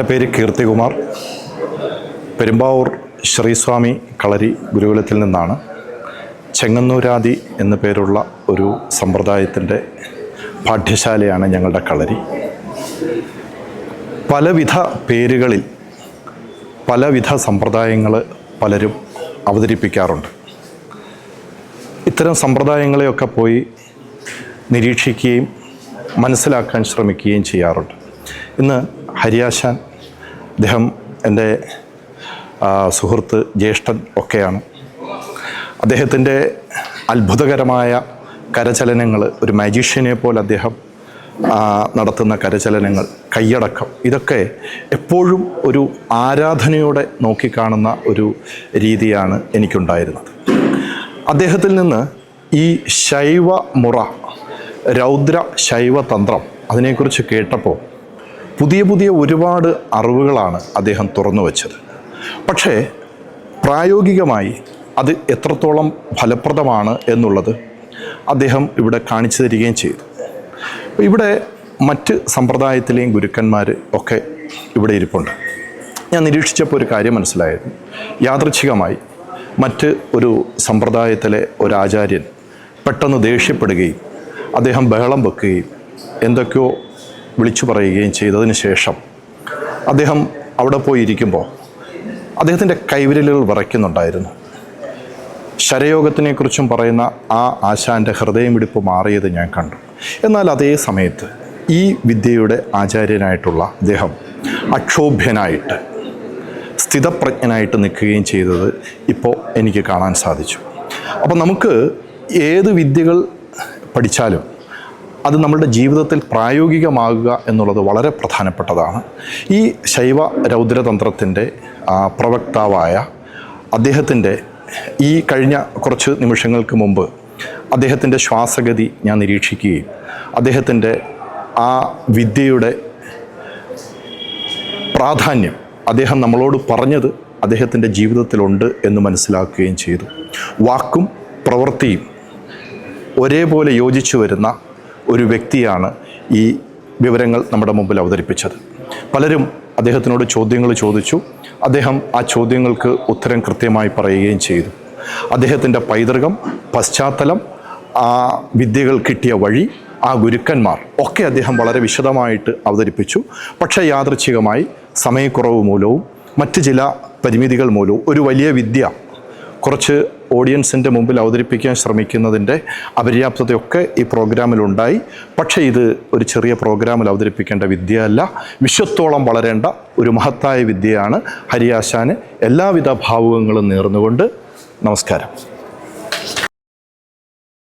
എന്റെ പേര് കീർത്തികുമാർ. പെരുമ്പാവൂർ ശ്രീസ്വാമി കളരി ഗുരുകുലത്തിൽ നിന്നാണ്. ചെങ്ങന്നൂരാദി എന്നു പേരുള്ള ഒരു സമ്പ്രദായത്തിന്റെ പാഠ്യശാലയാണ് ഞങ്ങളുടെ കളരി. പലവിധ പേരുകളിൽ പലവിധ സമ്പ്രദായങ്ങൾ പലരും അവതരിപ്പിക്കാറുണ്ട്. ഇത്തരം സമ്പ്രദായങ്ങളെയൊക്കെ പോയി നിരീക്ഷിക്കുകയും മനസ്സിലാക്കാൻ ശ്രമിക്കുകയും ചെയ്യാറുണ്ട്. ഇന്ന് ഹരിയാശാൻ അദ്ദേഹം എന്റെ സുഹൃത്ത് ജ്യേഷ്ഠൻ ഒക്കെയാണ്. അദ്ദേഹത്തിന്റെ അത്ഭുതകരമായ കരചലനങ്ങൾ ഒരു മാജീഷ്യനെ പോലെ അദ്ദേഹം നടത്തുന്ന കരചലനങ്ങൾ കൈയടക്കം ഇതൊക്കെ എപ്പോഴും ഒരു ആരാധനയോടെ നോക്കിക്കാണുന്ന ഒരു രീതിയാണ് എനിക്കുണ്ടായിരുന്നത്. അദ്ദേഹത്തിൽ നിന്ന് ഈ ശൈവ മുറ രൗദ്ര ശൈവ തന്ത്രം അതിനെക്കുറിച്ച് കേട്ടപ്പോൾ പുതിയ പുതിയ ഒരുപാട് അറിവുകളാണ് അദ്ദേഹം തുറന്നു വച്ചത്. പക്ഷേ പ്രായോഗികമായി അത് എത്രത്തോളം ഫലപ്രദമാണ് എന്നുള്ളത് അദ്ദേഹം ഇവിടെ കാണിച്ചു തരികയും ചെയ്തു. ഇവിടെ മറ്റ് സമ്പ്രദായത്തിലെയും ഗുരുക്കന്മാർ ഒക്കെ ഇവിടെ ഇരിപ്പുണ്ട്. ഞാൻ നിരീക്ഷിച്ചപ്പോൾ ഒരു കാര്യം മനസ്സിലായിരുന്നു. യാദൃച്ഛികമായി മറ്റ് ഒരു സമ്പ്രദായത്തിലെ ഒരാചാര്യൻ പെട്ടെന്ന് ദേഷ്യപ്പെടുകയും അദ്ദേഹം ബഹളം വെക്കുകയും എന്തൊക്കെയോ വിളിച്ചു പറയുകയും ചെയ്തതിന് ശേഷം അദ്ദേഹം അവിടെ പോയിരിക്കുമ്പോൾ അദ്ദേഹത്തിന്റെ കൈവിരലുകൾ വിറയ്ക്കുന്നുണ്ടായിരുന്നു. ശരയോഗത്തിനെക്കുറിച്ചും പറയുന്ന ആ ആശാന്റെ ഹൃദയമിടിപ്പ് മാറിയത് ഞാൻ കണ്ടു. എന്നാൽ അതേ സമയത്ത് ഈ വിദ്യയുടെ ആചാര്യനായിട്ടുള്ള അദ്ദേഹം അക്ഷോഭ്യനായിട്ട് സ്ഥിതപ്രജ്ഞനായിട്ട് നിൽക്കുകയും ചെയ്തത് ഇപ്പോൾ എനിക്ക് കാണാൻ സാധിച്ചു. അപ്പോൾ നമുക്ക് ഏത് വിദ്യകൾ പഠിച്ചാലും അത് നമ്മളുടെ ജീവിതത്തിൽ പ്രായോഗികമാകുക എന്നുള്ളത് വളരെ പ്രധാനപ്പെട്ടതാണ്. ഈ ശൈവ രൗദ്രതന്ത്രത്തിന്റെ പ്രവക്താവായ അദ്ദേഹത്തിന്റെ ഈ കഴിഞ്ഞ കുറച്ച് നിമിഷങ്ങൾക്ക് മുമ്പ് അദ്ദേഹത്തിന്റെ ശ്വാസഗതി ഞാൻ നിരീക്ഷിക്കുകയും അദ്ദേഹത്തിന്റെ ആ വിദ്യയുടെ പ്രാധാന്യം അദ്ദേഹം നമ്മളോട് പറഞ്ഞത് അദ്ദേഹത്തിന്റെ ജീവിതത്തിലുണ്ട് എന്ന് മനസ്സിലാക്കുകയും ചെയ്തു. വാക്കും പ്രവൃത്തിയും ഒരേപോലെ യോജിച്ചു വരുന്ന ഒരു വ്യക്തിയാണ് ഈ വിവരങ്ങൾ നമ്മുടെ മുമ്പിൽ അവതരിപ്പിച്ചത്. പലരും അദ്ദേഹത്തിനോട് ചോദ്യങ്ങൾ ചോദിച്ചു. അദ്ദേഹം ആ ചോദ്യങ്ങൾക്ക് ഉത്തരം കൃത്യമായി പറയുകയും ചെയ്തു. അദ്ദേഹത്തിന്റെ പൈതൃകം പശ്ചാത്തലം ആ വിദ്യകൾ കിട്ടിയ വഴി ആ ഗുരുക്കന്മാർ ഒക്കെ അദ്ദേഹം വളരെ വിശദമായിട്ട് അവതരിപ്പിച്ചു. പക്ഷേ യാദൃച്ഛികമായി സമയക്കുറവ് മൂലവും മറ്റ് ചില പരിമിതികൾ മൂലവും ഒരു വലിയ വിദ്യ കുറച്ച് ഓഡിയൻസിന്റെ മുമ്പിൽ അവതരിപ്പിക്കാൻ ശ്രമിക്കുന്നതിന്റെ അപര്യാപ്തതയൊക്കെ ഈ പ്രോഗ്രാമിലുണ്ടായി. പക്ഷേ ഇത് ഒരു ചെറിയ പ്രോഗ്രാമിൽ അവതരിപ്പിക്കേണ്ട വിദ്യയല്ല. വിശ്വത്തോളം വളരേണ്ട ഒരു മഹത്തായ വിദ്യയാണ് ഹരിയാശാന്. എല്ലാവിധ ഭാവുകങ്ങളും നേർന്നുകൊണ്ട് നമസ്കാരം.